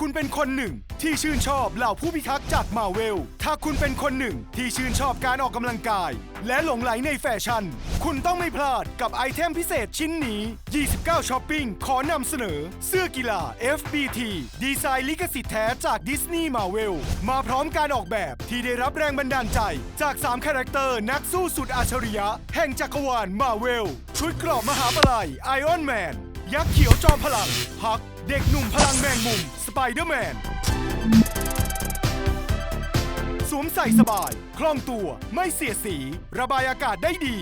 คุณเป็นคนหนึ่ง ที่ชื่นชอบเหล่าผู้พิทักษ์จากมาเวล ถ้าคุณเป็นคนหนึ่งที่ชื่นชอบการออกกำลังกาย และหลงไหลในแฟชั่น คุณต้องไม่พลาดกับไอเทมพิเศษชิ้นนี้ 29ช้อปปิ้งขอนำเสนอ เสื้อกีฬา FBT ดีไซน์ลิขสิทธิ์แท้จากดิสนีย์มาเวลมาพร้อมการออกแบบที่ได้รับแรงบันดาลใจ จาก3คาแรคเตอร์นักสู้สุดอัจฉริยะ แห่งจักรวาลมาเวลชุดกรอบมหาปลัยไอออนแมนยักษ์เขียวจอมพลังฮัก เด็กหนุ่มพลังแมงมุม ไปเดอร์แมน สวมใส่สบาย คล่องตัวไม่เสียสี ระบายอากาศได้ดี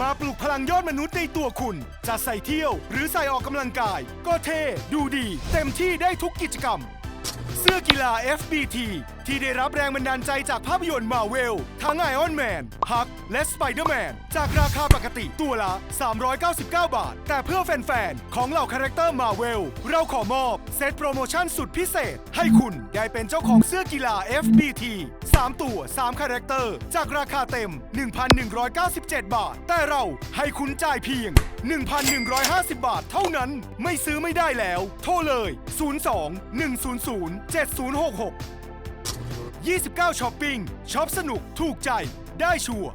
มาปลุกพลังยอดมนุษย์ในตัวคุณ จะใส่เที่ยวหรือใส่ออกกำลังกาย ก็เท่ดูดี เต็มที่ได้ทุกกิจกรรม สื้อกีฬา FBT ที่ได้รับแรงบันดาลใจจากภาพยนตร์มาเวล ทั้งไอออนแมนฮัก และสไปเดอร์แมนจากราคาปกติตัวละ 399 บาท แต่เพื่อแฟน ๆ ของเหล่าคาแรคเตอร์มาเวล เราขอมอบ เซตโปรโมชั่นสุดพิเศษ ให้คุณได้เป็นเจ้าของเสื้อกีฬา FBT 3 ตัว 3 คาแรคเตอร์ จากราคาเต็ม 1,197 บาท แต่เราให้คุณจ่ายเพียง 1,150 บาทเท่านั้น ไม่ซื้อไม่ได้แล้ว โทรเลย 02 100 7066 29ช้อปปิ้งช็อปสนุกถูกใจได้ชัวร์